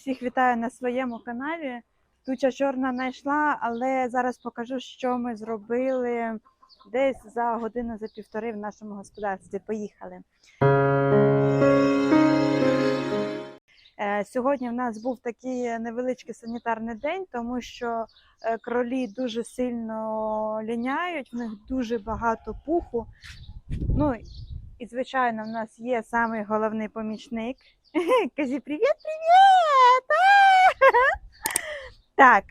Всіх вітаю на своєму каналі. Туча чорна знайшла, але зараз покажу, що ми зробили десь за годину за півтори в нашому господарстві. Поїхали. Е, Сьогодні в нас був такий невеличкий санітарний день, тому що е, кролі дуже сильно ліняють, в них дуже багато пуху. Ну і звичайно, в нас є самий головний помічник. Кажи привіт, привіт! Так,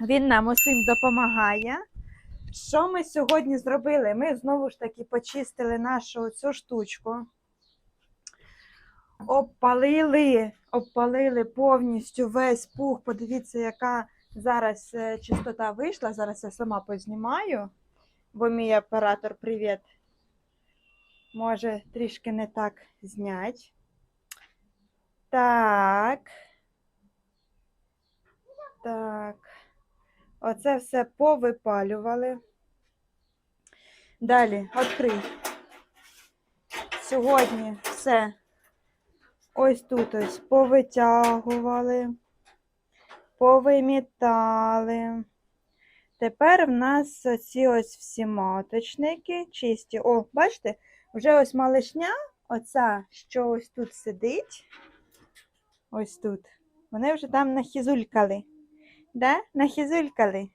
він нам усім допомагає. Що ми сьогодні зробили? Ми знову ж таки почистили нашу цю штучку. Обпалили, обпалили повністю весь пух. Подивіться, яка зараз е, чистота вийшла. Зараз я сама познімаю, бо мій оператор, привіт, може трішки не так знять. Так. Так. Оце все повипалювали. Далі, відкрий. Сьогодні все ось тут ось повитягували, повимітали. Тепер в нас ці ось всі маточники чисті. О, бачите, вже ось малишня, оця, що ось тут сидить. Ось тут. Вони вже там нахізулькали. Да? Нахізулькали.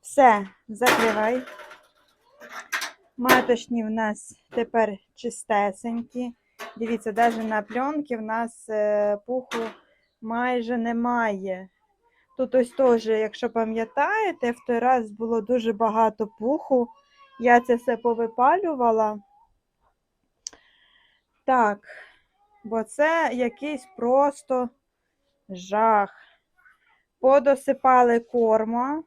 Все, закривай. Маточні в нас тепер чистесенькі. Дивіться, навіть на пленці в нас е, пуху майже немає. Тут ось теж, якщо пам'ятаєте, в той раз було дуже багато пуху. Я це все повипалювала. Так, бо це якийсь просто жах. Подосипали корма.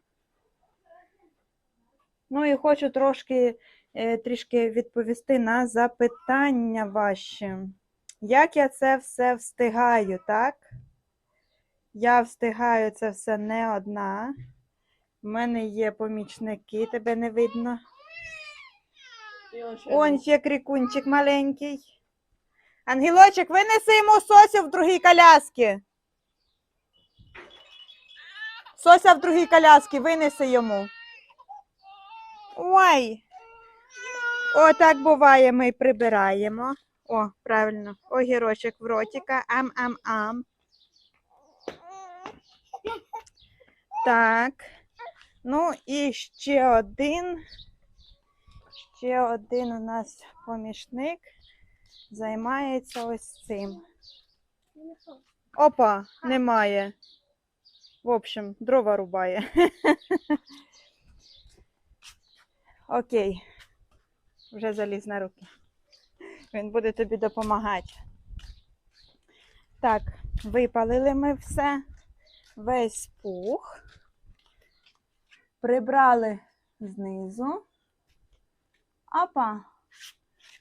Ну і хочу трошки е, трішки відповісти на запитання ваші. Як я це все встигаю, так? Я встигаю це все не одна. У мене є помічники, тебе не видно. Он ще крикунчик маленький. Ангелочек, винеси йому Сосю в другій коляски. Сося в другій коляски, винеси йому. Ой. О, так буває, ми прибираємо. О, правильно, огірочок в ротика. Ам-ам-ам. Так. Ну і ще один. Ще один у нас помічник займається ось цим. Опа, немає. В общем, дрова рубає. Окей. Вже заліз на руки. Він буде тобі допомагати. Так, випалили ми все, весь пух. Прибрали знизу. Апа.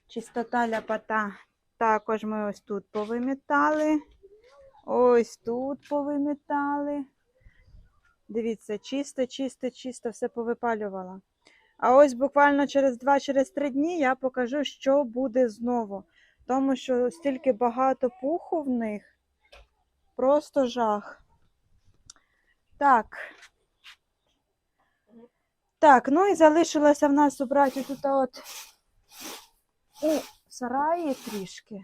Чистота ляпота. Також ми ось тут повимітали. Ось тут повимітали. Дивіться, чисто, чисто, чисто все повипалювала. А ось буквально через 2-3 через дні я покажу, що буде знову. Тому що стільки багато пуху в них. Просто жах. Так. Так, ну і залишилося в нас убрати тут от у сараї трішки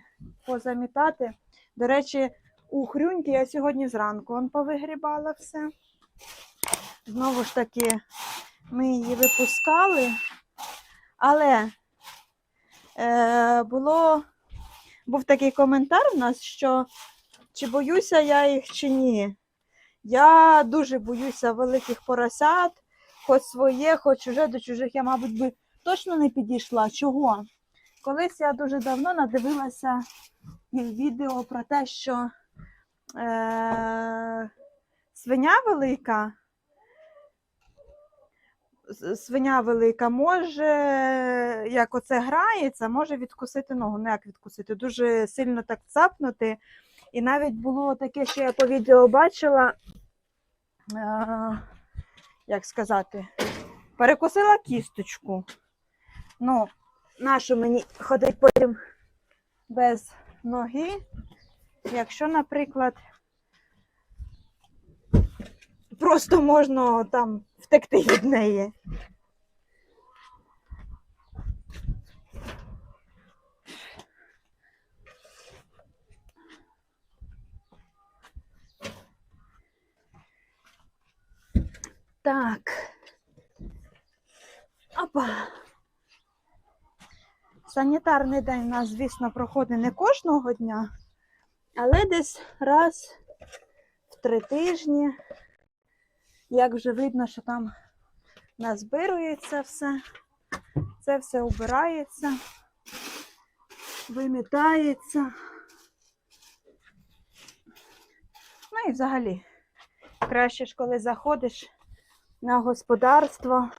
позамітати. До речі, у хрюньки я сьогодні зранку повигрібала все. Знову ж таки, ми її випускали, але е, було, був такий коментар в нас, що чи боюся я їх, чи ні. Я дуже боюся великих поросят, хоч своє, хоч чуже, до чужих я, мабуть, би точно не підійшла. Чого? Колись я дуже давно надивилася відео про те, що е, свиня велика, свиня велика може, як оце грається, може відкусити ногу. Ну як відкусити, дуже сильно так цапнути. І навіть було таке, що я по відео бачила, е, як сказати, перекусила кісточку. Ну, нащо мені ходить потім без ноги, якщо, наприклад, просто можна там втекти від неї. Так. Опа. Санітарний день у нас, звісно, проходить не кожного дня, але десь раз в три тижні. Як вже видно, що там назбирується все, це все убирається, вимітається. Ну і взагалі, краще ж, коли заходиш на господарство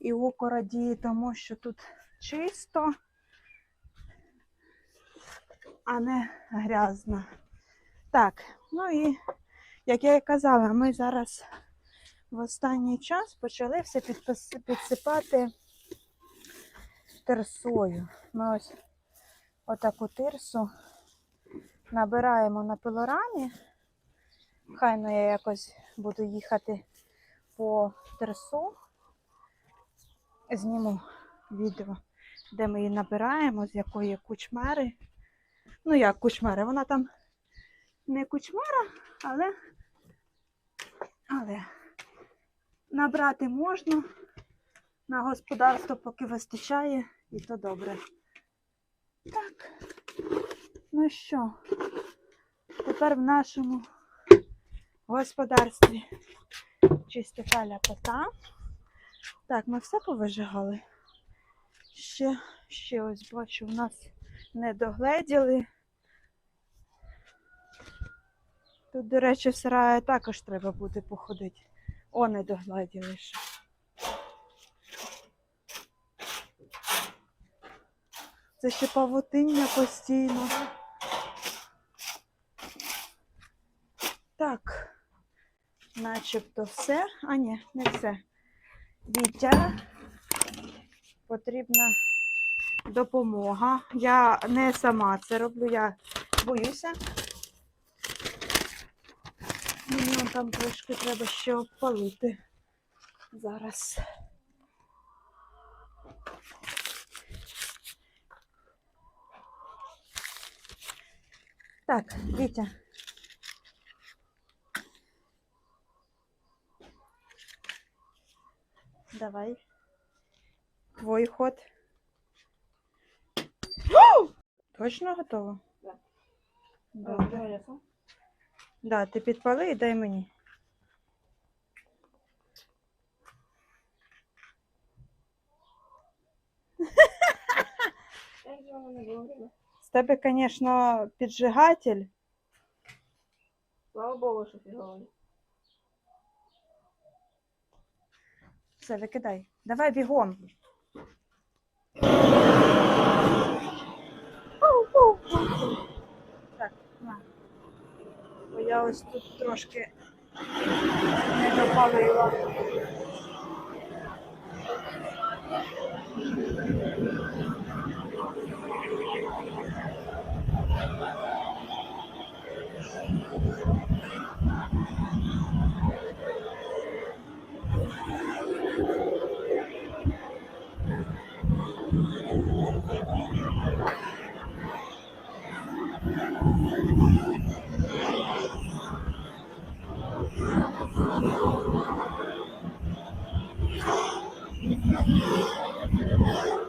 і око радіє, тому що тут чисто, а не грязно. Так, ну і як я і казала, ми зараз в останній час почали все підсипати тирсою. Ми ось отаку тирсу набираємо на пилорамі. Хайно я якось буду їхати по тирсу. Зніму відео, де ми її набираємо, з якої кучмери. Ну, як кучмери, вона там не кучмера, але, але набрати можна. На господарство поки вистачає, і то добре. Так. Ну що, тепер в нашому господарстві чистота ляпота. Так, ми все повижигали. Ще, ще ось бачу, у нас не догледіли. Тут, до речі, в сараї також треба буде походити. О, не догледіли ще. Це ще павутиння постійно. Так, начебто все. А ні, не все. Вітя потрібна допомога. Я не сама це роблю, я боюся. Мені там трошки треба ще обпалити зараз. Так, Вітя. Давай. Твой ход. Точно готово? Да. Добре. Да, ти підпали і дай мені. З тебе, звісно, піджигатель. Слава Богу, що фіговий. Все, викидай. Давай бігом. Так, на. Бо я ось тут трошки не допалила. Так? やめろ!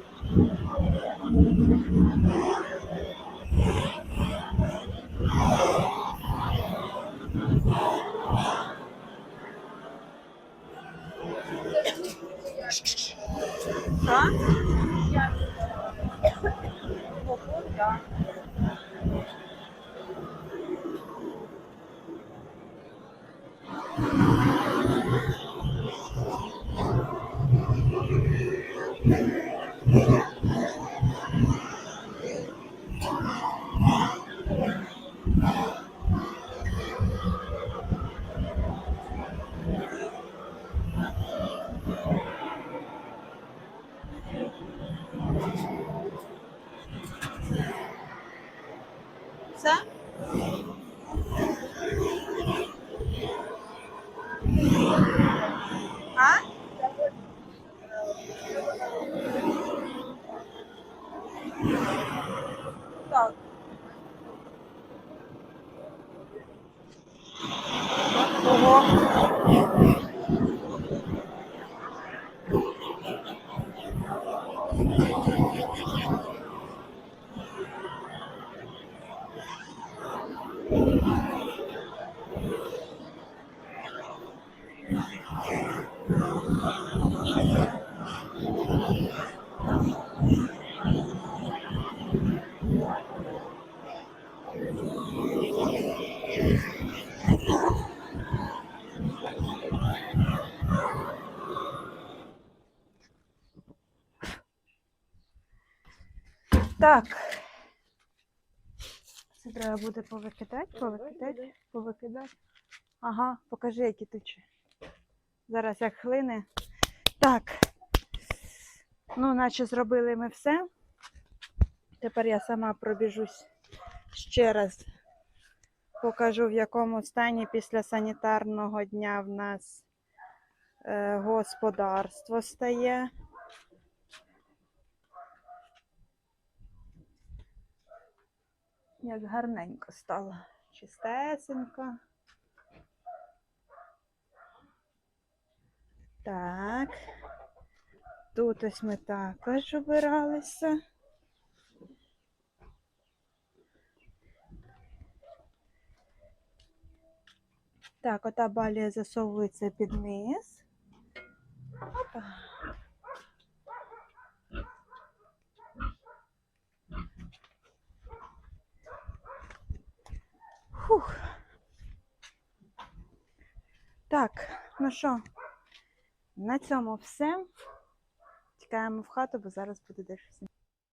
Все? А? Так. Ого. Так. Це треба буде повикидати, повикидати, повикидати. Ага, покажи, які тучі. Зараз як хлине. Так. Ну, наче зробили ми все. Тепер я сама пробіжусь ще раз. Покажу, в якому стані після санітарного дня в нас е, господарство стає. Як гарненько стало. Чистесенько. Так. Тут ось ми також обиралися. Так, ота балія засовується під низ. Опа. Фух. Так, ну що, на цьому все. Тікаємо в хату, бо зараз буде дещо.